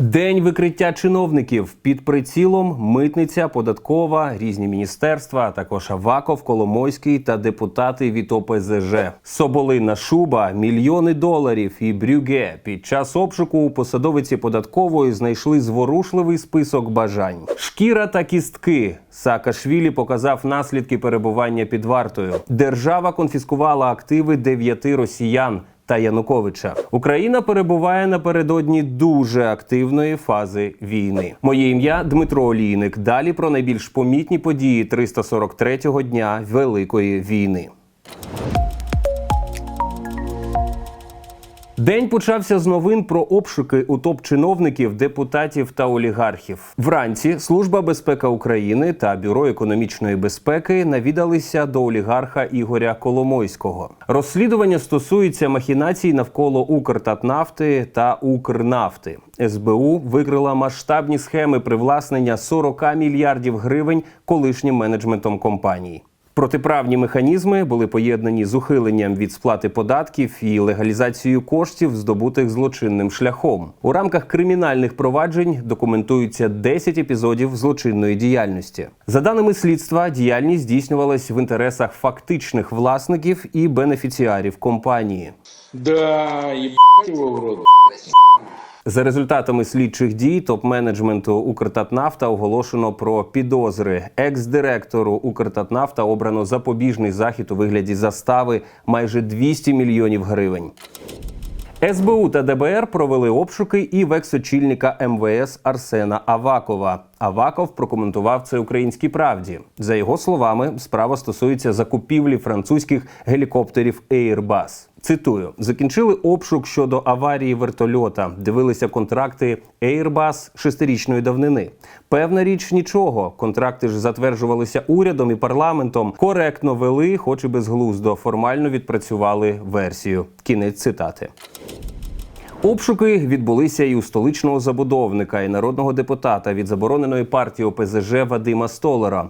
День викриття чиновників під прицілом митниця, податкова, різні міністерства, а також Аваков, Коломойський та депутати від ОПЗЖ. Соболина шуба, мільйони доларів і брюге. Під час обшуку у посадовиці податкової знайшли зворушливий список бажань. Шкіра та кістки. Саакашвілі показав наслідки перебування під вартою. Держава конфіскувала активи дев'яти росіян та Януковича. Україна перебуває напередодні дуже активної фази війни. Моє ім'я Дмитро Олійник. Далі про найбільш помітні події 343-го дня Великої війни. День почався з новин про обшуки у топ-чиновників, депутатів та олігархів. Вранці Служба безпеки України та Бюро економічної безпеки навідалися до олігарха Ігоря Коломойського. Розслідування стосується махінацій навколо Укртатнафти та Укрнафти. СБУ викрила масштабні схеми привласнення 40 мільярдів гривень колишнім менеджментом компанії. Протиправні механізми були поєднані з ухиленням від сплати податків і легалізацією коштів, здобутих злочинним шляхом. У рамках кримінальних проваджень документуються 10 епізодів злочинної діяльності. За даними слідства, діяльність здійснювалась в інтересах фактичних власників і бенефіціарів компанії. Да, ебать его в рот. За результатами слідчих дій топ-менеджменту Укртатнафта оголошено про підозри. Екс-директору Укртатнафта обрано запобіжний захід у вигляді застави майже 200 мільйонів гривень. СБУ та ДБР провели обшуки і в екс-очільника МВС Арсена Авакова. Аваков прокоментував це українській правді. За його словами, справа стосується закупівлі французьких гелікоптерів Airbus. Цитую: закінчили обшук щодо аварії вертольота. Дивилися контракти Airbus шестирічної давнини. Певна річ нічого. Контракти ж затверджувалися урядом і парламентом. Коректно вели, хоч і безглуздо. Формально відпрацювали версію. Кінець цитати. Обшуки відбулися і у столичного забудовника і народного депутата від забороненої партії ОПЗЖ Вадима Столера.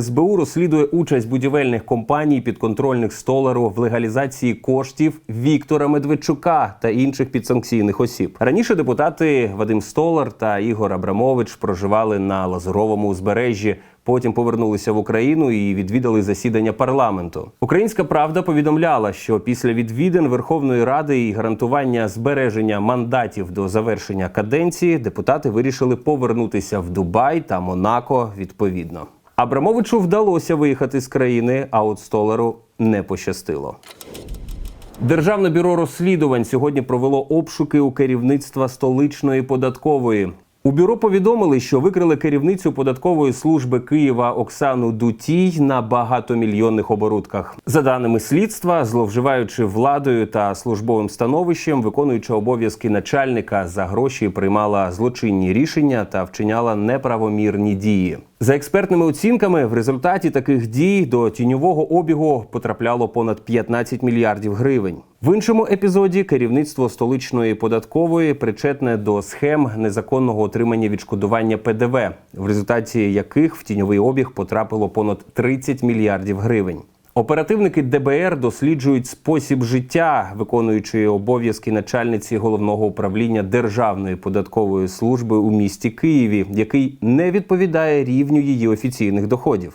СБУ розслідує участь будівельних компаній підконтрольних Столеру в легалізації коштів Віктора Медведчука та інших підсанкційних осіб. Раніше депутати Вадим Столар та Ігор Абрамович проживали на Лазуровому узбережжі. Потім повернулися в Україну і відвідали засідання парламенту. Українська правда повідомляла, що після відвідин Верховної Ради і гарантування збереження мандатів до завершення каденції депутати вирішили повернутися в Дубай та Монако відповідно. Абрамовичу вдалося виїхати з країни, а от столеру не пощастило. Державне бюро розслідувань сьогодні провело обшуки у керівництва столичної податкової. У бюро повідомили, що викрили керівницю податкової служби Києва Оксану Дутій на багатомільйонних оборудках. За даними слідства, зловживаючи владою та службовим становищем, виконуючи обов'язки начальника за гроші, приймала злочинні рішення та вчиняла неправомірні дії. За експертними оцінками, в результаті таких дій до тіньового обігу потрапляло понад 15 мільярдів гривень. В іншому епізоді керівництво столичної податкової причетне до схем незаконного отримання відшкодування ПДВ, в результаті яких в тіньовий обіг потрапило понад 30 мільярдів гривень. Оперативники ДБР досліджують спосіб життя, виконуючи обов'язки начальниці головного управління Державної податкової служби у місті Києві, який не відповідає рівню її офіційних доходів.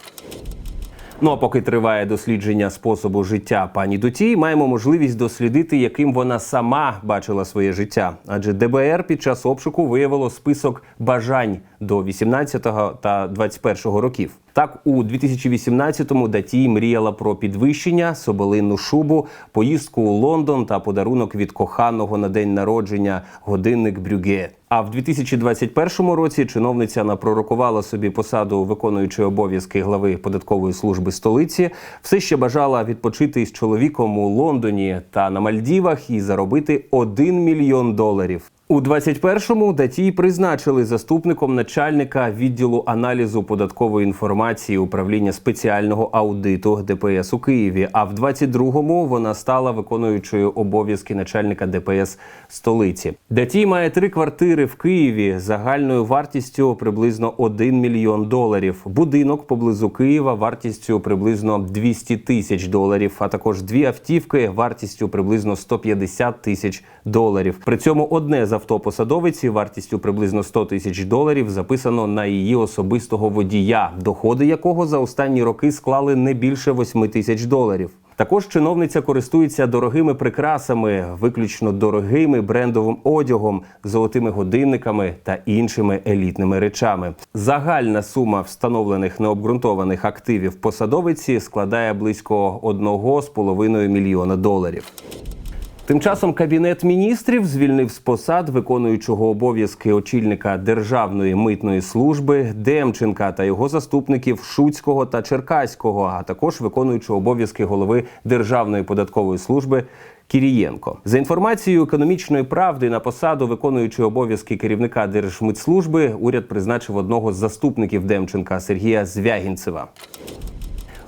Ну а поки триває дослідження способу життя пані Дутій, маємо можливість дослідити, яким вона сама бачила своє життя. Адже ДБР під час обшуку виявило список бажань до 18 та 21 років. Так, у 2018-му Датій мріяла про підвищення, соболинну шубу, поїздку у Лондон та подарунок від коханого на день народження годинник Брюге. А в 2021 році чиновниця напророкувала собі посаду виконуючої обов'язки глави податкової служби столиці. Все ще бажала відпочити із чоловіком у Лондоні та на Мальдівах і заробити 1 мільйон доларів. У 21-му Датій призначили заступником начальника відділу аналізу податкової інформації управління спеціального аудиту ДПС у Києві. А в 22-му вона стала виконуючою обов'язки начальника ДПС столиці. Датій має три квартири в Києві загальною вартістю приблизно 1 мільйон доларів. Будинок поблизу Києва вартістю приблизно 200 тисяч доларів, а також дві автівки вартістю приблизно 150 тисяч доларів. При цьому одне з авто посадовиці вартістю приблизно 100 тисяч доларів записано на її особистого водія, доходи якого за останні роки склали не більше 8 тисяч доларів. Також чиновниця користується дорогими прикрасами, виключно дорогими брендовим одягом, золотими годинниками та іншими елітними речами. Загальна сума встановлених необґрунтованих активів посадовиці складає близько 1,5 мільйона доларів. Тим часом кабінет міністрів звільнив з посад виконуючого обов'язки очільника Державної митної служби Демченка та його заступників Шуцького та Черкаського, а також виконуючого обов'язки голови Державної податкової служби. Кірієнко за інформацією економічної правди на посаду виконуючого обов'язки керівника Держмитслужби уряд призначив одного з заступників Демченка Сергія Звягінцева.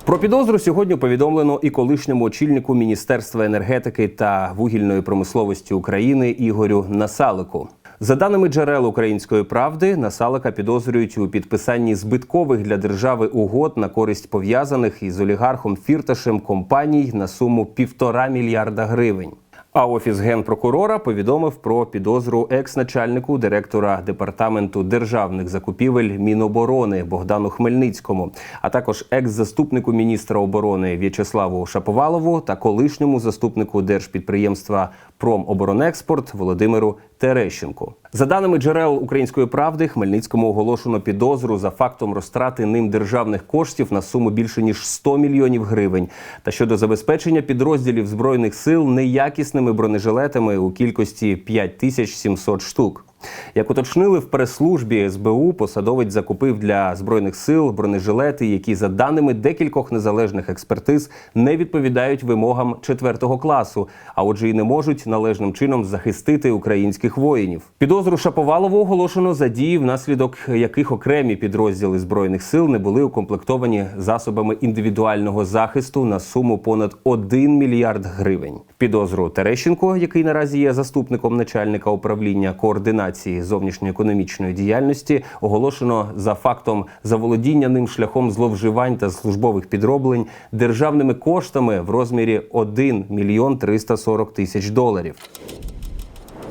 Про підозру сьогодні повідомлено і колишньому очільнику Міністерства енергетики та вугільної промисловості України Ігорю Насалику. За даними джерел української правди, Насалика підозрюють у підписанні збиткових для держави угод на користь пов'язаних із олігархом Фірташем компаній на суму півтора мільярда гривень. А офіс генпрокурора повідомив про підозру екс-начальнику директора департаменту державних закупівель Міноборони Богдану Хмельницькому, а також екс-заступнику міністра оборони В'ячеславу Шаповалову та колишньому заступнику держпідприємства Промоборонекспорт Володимиру Терещенку. За даними джерел української правди, Хмельницькому оголошено підозру за фактом розтрати ним державних коштів на суму більше ніж 100 мільйонів гривень. Та щодо забезпечення підрозділів збройних сил неякісними бронежилетами у кількості 5700 штук. Як уточнили в прес-службі СБУ, посадовець закупив для збройних сил бронежилети, які за даними декількох незалежних експертиз не відповідають вимогам четвертого класу, а отже, і не можуть належним чином захистити українських воїнів. Підозру Шаповалову оголошено за дії, внаслідок яких окремі підрозділи збройних сил не були укомплектовані засобами індивідуального захисту на суму понад 1 мільярд гривень. Підозру Терещенко, який наразі є заступником начальника управління координації зовнішньоекономічної діяльності, оголошено за фактом заволодіння ним шляхом зловживань та службових підроблень державними коштами в розмірі 1 мільйон 340 тисяч доларів.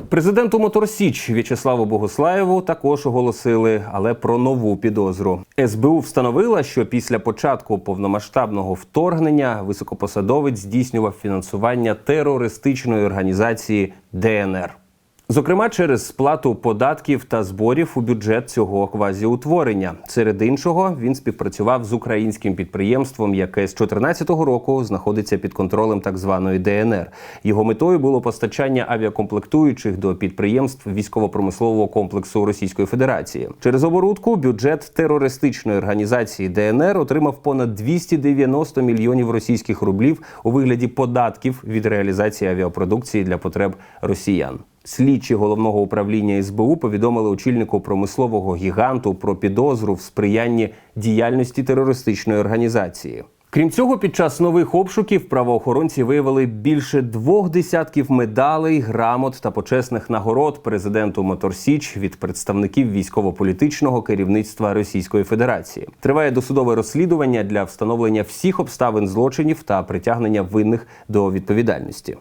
Президенту Моторсіч В'ячеславу Богослаєву також оголосили, але про нову підозру. СБУ встановила, що після початку повномасштабного вторгнення високопосадовець здійснював фінансування терористичної організації ДНР. Зокрема, через сплату податків та зборів у бюджет цього квазіутворення. Серед іншого, він співпрацював з українським підприємством, яке з 2014 року знаходиться під контролем так званої ДНР. Його метою було постачання авіакомплектуючих до підприємств військово-промислового комплексу Російської Федерації. Через оборудку бюджет терористичної організації ДНР отримав понад 290 мільйонів російських рублів у вигляді податків від реалізації авіапродукції для потреб росіян. Слідчі головного управління СБУ повідомили очільнику промислового гіганту про підозру в сприянні діяльності терористичної організації. Крім цього, під час нових обшуків правоохоронці виявили більше двох десятків медалей, грамот та почесних нагород президенту Моторсіч від представників військово-політичного керівництва Російської Федерації. Триває досудове розслідування для встановлення всіх обставин злочинів та притягнення винних до відповідальності.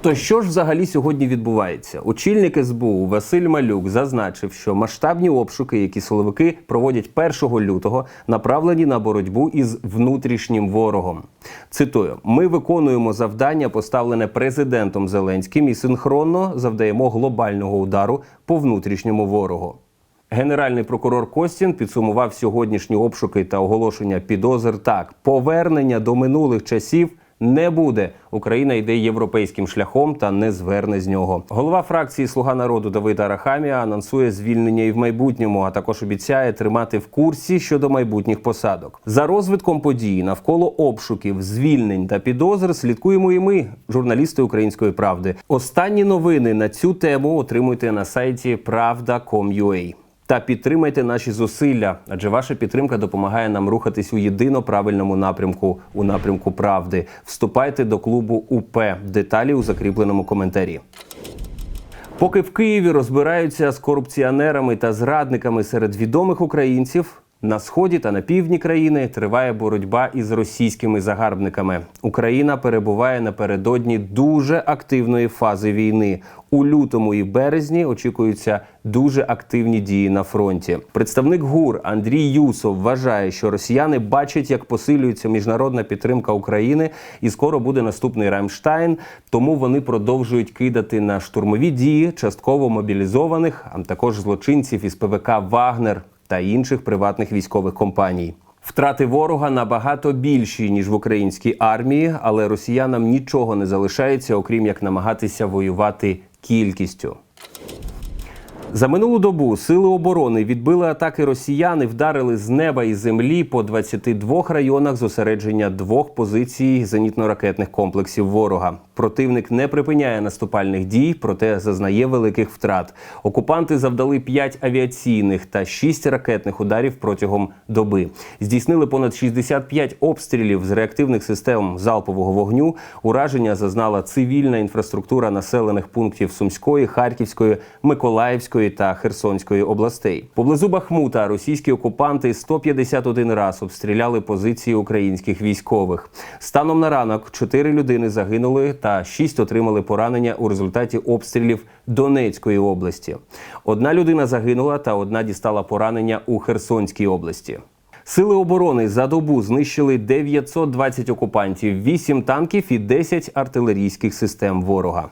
То що ж взагалі сьогодні відбувається? Очільник СБУ Василь Малюк зазначив, що масштабні обшуки, які силовики проводять 1 лютого, направлені на боротьбу із внутрішнім ворогом. Цитую: ми виконуємо завдання, поставлене президентом Зеленським, і синхронно завдаємо глобального удару по внутрішньому ворогу. Генеральний прокурор Костін підсумував сьогоднішні обшуки та оголошення підозр так: повернення до минулих часів не буде. Україна йде європейським шляхом та не зверне з нього. Голова фракції Слуга народу Давид Арахамія анонсує звільнення і в майбутньому, а також обіцяє тримати в курсі щодо майбутніх посадок. За розвитком подій навколо обшуків, звільнень та підозр слідкуємо і ми, журналісти Української правди. Останні новини на цю тему отримуйте на сайті Правда.com.ua. Та підтримайте наші зусилля, адже ваша підтримка допомагає нам рухатись у єдино правильному напрямку у напрямку правди. Вступайте до клубу УП. Деталі у закріпленому коментарі. Поки в Києві розбираються з корупціонерами та зрадниками серед відомих українців. На сході та на півдні країни триває боротьба із російськими загарбниками. Україна перебуває напередодні дуже активної фази війни. У лютому і березні очікуються дуже активні дії на фронті. Представник ГУР Андрій Юсов вважає, що росіяни бачать, як посилюється міжнародна підтримка України, і скоро буде наступний Рамштайн. Тому вони продовжують кидати на штурмові дії частково мобілізованих, а також злочинців із ПВК Вагнер та інших приватних військових компаній. Втрати ворога набагато більші ніж в українській армії, але росіянам нічого не залишається, окрім як намагатися воювати кількістю. За минулу добу сили оборони відбили атаки росіян і вдарили з неба і землі по 22 районах зосередження двох позицій зенітно-ракетних комплексів ворога. Противник не припиняє наступальних дій, проте зазнає великих втрат. Окупанти завдали 5 авіаційних та 6 ракетних ударів протягом доби. Здійснили понад 65 обстрілів з реактивних систем залпового вогню. Ураження зазнала цивільна інфраструктура населених пунктів Сумської, Харківської, Миколаївської та Херсонської областей. Поблизу Бахмута російські окупанти 151 раз обстріляли позиції українських військових. Станом на ранок 4 людини загинули та 6 отримали поранення у результаті обстрілів Донецької області. Одна людина загинула та одна дістала поранення у Херсонській області. Сили оборони за добу знищили 920 окупантів, 8 танків і 10 артилерійських систем ворога.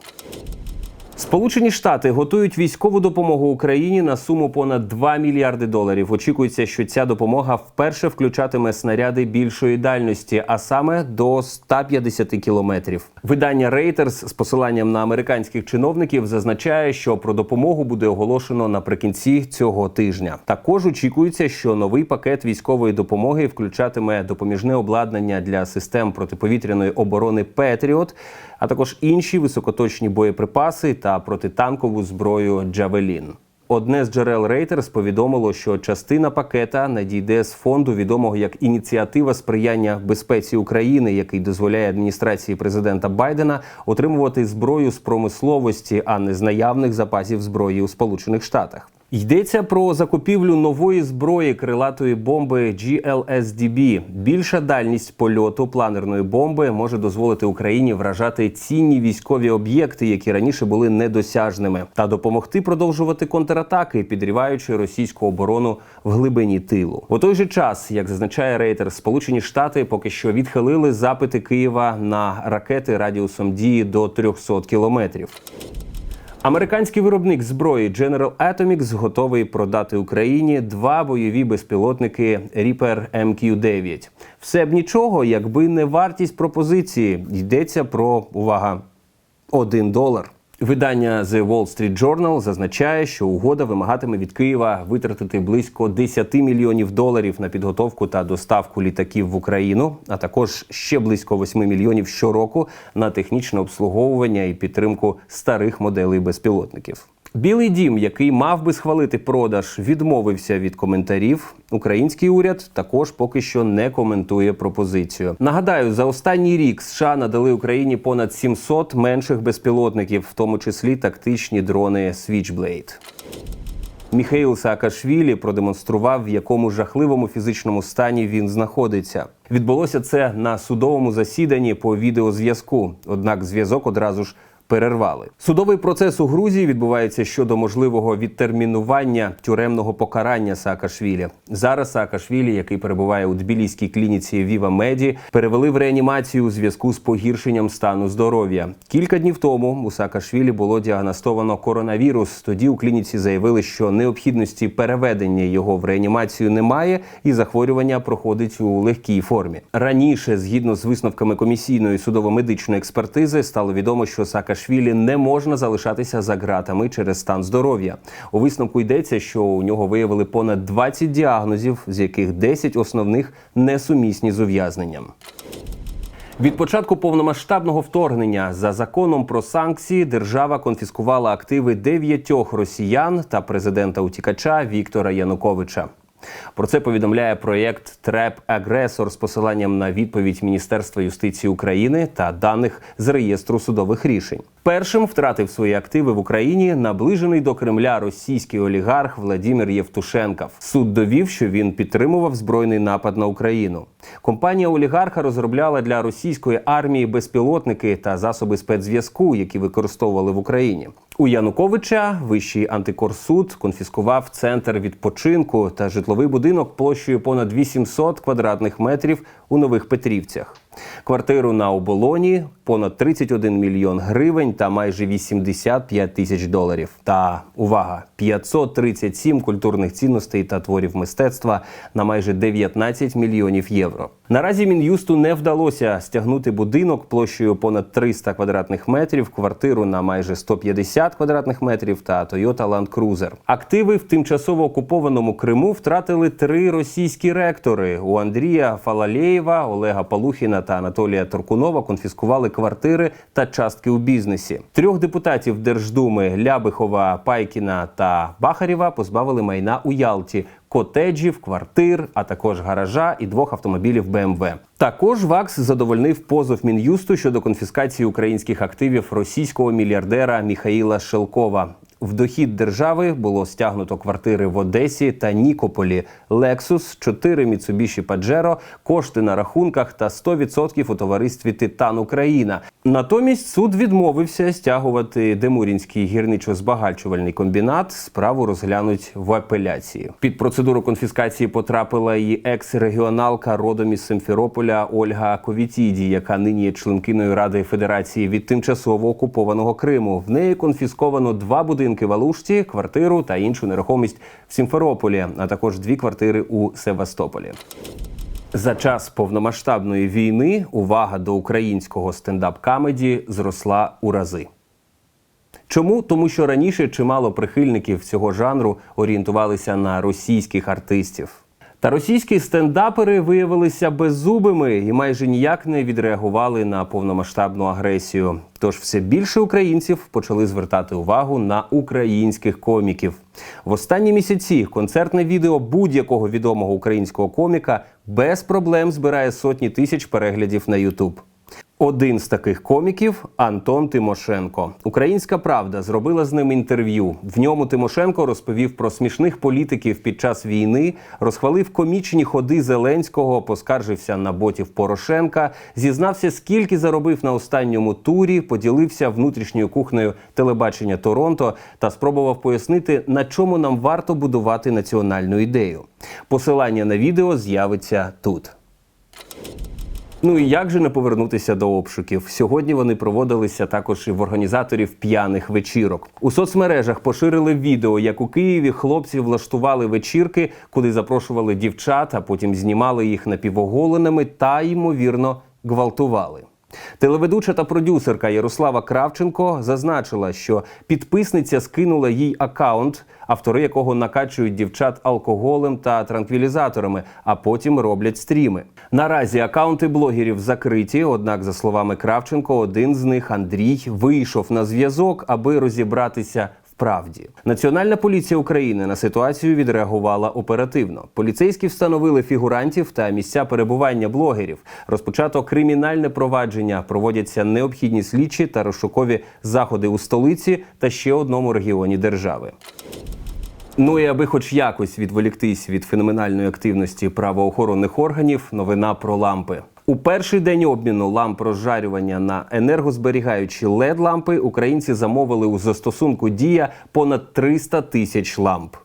Сполучені Штати готують військову допомогу Україні на суму понад 2 мільярди доларів. Очікується, що ця допомога вперше включатиме снаряди більшої дальності, а саме до 150 кілометрів. Видання Reuters з посиланням на американських чиновників зазначає, що про допомогу буде оголошено наприкінці цього тижня. Також очікується, що новий пакет військової допомоги включатиме допоміжне обладнання для систем протиповітряної оборони Петріот, а також інші високоточні боєприпаси та протитанкову зброю Джавелін. Одне з джерел Reuters повідомило, що частина пакета надійде з фонду, відомого як ініціатива сприяння безпеці України, який дозволяє адміністрації президента Байдена отримувати зброю з промисловості, а не з наявних запасів зброї у Сполучених Штатах. Йдеться про закупівлю нової зброї крилатої бомби GLSDB. Більша дальність польоту планерної бомби може дозволити Україні вражати цінні військові об'єкти, які раніше були недосяжними, та допомогти продовжувати контратаки, підріваючи російську оборону в глибині тилу. У той же час, як зазначає Рейтер, Сполучені Штати поки що відхилили запити Києва на ракети радіусом дії до 300 кілометрів. Американський виробник зброї General Atomics готовий продати Україні два бойові безпілотники Reaper MQ-9. Все б нічого, якби не вартість пропозиції. Йдеться про увага 1 долар. Видання The Wall Street Journal зазначає, що угода вимагатиме від Києва витратити близько 10 мільйонів доларів на підготовку та доставку літаків в Україну, а також ще близько 8 мільйонів щороку на технічне обслуговування і підтримку старих моделей безпілотників. Білий дім, який мав би схвалити продаж, відмовився від коментарів. Український уряд також поки що не коментує пропозицію. Нагадаю, за останній рік США надали Україні понад 700 менших безпілотників, в тому числі тактичні дрони Switchblade. Міхаїл Саакашвілі продемонстрував, в якому жахливому фізичному стані він знаходиться. Відбулося це на судовому засіданні по відеозв'язку. Однак зв'язок одразу ж перервали. Судовий процес у Грузії відбувається щодо можливого відтермінування тюремного покарання Саакашвілі. Зараз Саакашвілі, який перебуває у Тбіліській клініці Віва Меді, перевели в реанімацію у зв'язку з погіршенням стану здоров'я. Кілька днів тому у Саакашвілі було діагностовано коронавірус. Тоді у клініці заявили, що необхідності переведення його в реанімацію немає, і захворювання проходить у легкій формі. Раніше, згідно з висновками комісійної судово-медичної експертизи, стало відомо, що Саакашвілі не можна залишатися за ґратами через стан здоров'я. У висновку йдеться, що у нього виявили понад 20 діагнозів, з яких 10 основних несумісні з ув'язненням. Від початку повномасштабного вторгнення за законом про санкції держава конфіскувала активи дев'ятьох росіян та президента утікача Віктора Януковича. Про це повідомляє проєкт Треп Агресор з посиланням на відповідь Міністерства юстиції України та даних з реєстру судових рішень. Першим втратив свої активи в Україні наближений до Кремля російський олігарх Владимир Євтушенков. Суд довів, що він підтримував збройний напад на Україну. Компанія олігарха розробляла для російської армії безпілотники та засоби спецзв'язку, які використовували в Україні. У Януковича вищий антикорсуд конфіскував центр відпочинку та житловий будинок площею понад 800 квадратних метрів у нових Петрівцях. Квартиру на оболоні понад 31 мільйон гривень та майже 85 тисяч доларів. Та увага! 537 культурних цінностей та творів мистецтва на майже 19 мільйонів євро. Наразі мін'юсту не вдалося стягнути будинок площею понад 300 квадратних метрів, квартиру на майже 150 квадратних метрів та Toyota Land Cruiser. Активи в тимчасово окупованому Криму втратили три російські ректори. У Андрія Фалалєєва, Олега Палухіна та Анатолія Торкунова конфіскували квартири та частки у бізнесі. Трьох депутатів Держдуми Лябихова, Пайкіна та Бахарєва позбавили майна у Ялті. Котеджів, квартир, а також гаража і двох автомобілів БМВ. Також ВАКС задовольнив позов мін'юсту щодо конфіскації українських активів російського мільярдера Міхаїла Шелкова. В дохід держави було стягнуто квартири в Одесі та Нікополі, Lexus, 4 Mitsubishi Pajero, кошти на рахунках та 100% у товаристві Титан Україна. Натомість суд відмовився стягувати Демурінський гірничо-збагачувальний комбінат. Справу розглянуть в апеляції. Під процедуру конфіскації потрапила і екс-регіоналка родом із Симферополя Ольга Ковітіді, яка нині є членкиною Ради Федерації від тимчасово окупованого Криму. В неї конфісковано два будинки в Алушті, квартиру та іншу нерухомість в Сімферополі, а також дві квартири у Севастополі. За час повномасштабної війни увага до українського стендап-камеді зросла у рази. Чому? Тому що раніше чимало прихильників цього жанру орієнтувалися на російських артистів. Та російські стендапери виявилися беззубими і майже ніяк не відреагували на повномасштабну агресію. Тож все більше українців почали звертати увагу на українських коміків. В останні місяці концертне відео будь-якого відомого українського коміка без проблем збирає сотні тисяч переглядів на YouTube. Один з таких коміків Антон Тимошенко. Українська правда зробила з ним інтерв'ю. В ньому Тимошенко розповів про смішних політиків під час війни, розхвалив комічні ходи Зеленського, поскаржився на ботів Порошенка, зізнався, скільки заробив на останньому турі, поділився внутрішньою кухнею телебачення Торонто та спробував пояснити, на чому нам варто будувати національну ідею. Посилання на відео з'явиться тут. Ну і як же не повернутися до обшуків? Сьогодні вони проводилися також і в організаторів п'яних вечірок. У соцмережах поширили відео, як у Києві хлопці влаштували вечірки, куди запрошували дівчат, а потім знімали їх напівоголеними та ймовірно гвалтували. Телеведуча та продюсерка Ярослава Кравченко зазначила, що підписниця скинула їй акаунт, автори якого накачують дівчат алкоголем та транквілізаторами, а потім роблять стріми. Наразі акаунти блогерів закриті. Однак, за словами Кравченко, один з них Андрій вийшов на зв'язок, аби розібратися Правді Національна поліція України на ситуацію відреагувала оперативно. Поліцейські встановили фігурантів та місця перебування блогерів. Розпочато кримінальне провадження. Проводяться необхідні слідчі та розшукові заходи у столиці та ще одному регіоні держави. Ну і аби хоч якось відволіктись від феноменальної активності правоохоронних органів, новина про лампи. У перший день обміну ламп розжарювання на енергозберігаючі led лампи українці замовили у застосунку Дія понад 300 тисяч ламп.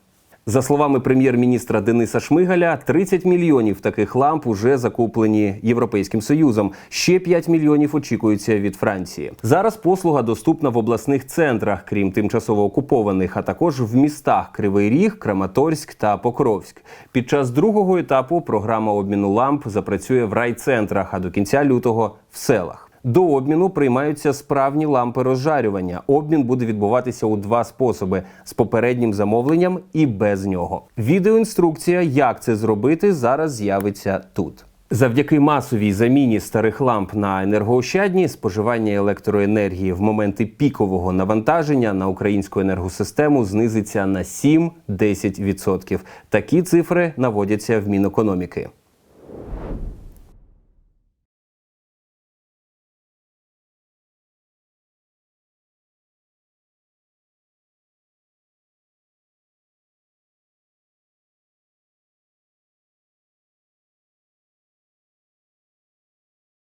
За словами прем'єр-міністра Дениса Шмигаля, 30 мільйонів таких ламп уже закуплені Європейським Союзом. Ще 5 мільйонів очікуються від Франції. Зараз послуга доступна в обласних центрах, крім тимчасово окупованих, а також в містах Кривий Ріг, Краматорськ та Покровськ. Під час другого етапу програма обміну ламп запрацює в райцентрах, а до кінця лютого в селах. До обміну приймаються справні лампи розжарювання. Обмін буде відбуватися у два способи: з попереднім замовленням і без нього. Відеоінструкція, як це зробити, зараз з'явиться тут. Завдяки масовій заміні старих ламп на енергоощадні споживання електроенергії в моменти пікового навантаження на українську енергосистему знизиться на 7-10%. Такі цифри наводяться в Мінекономіки.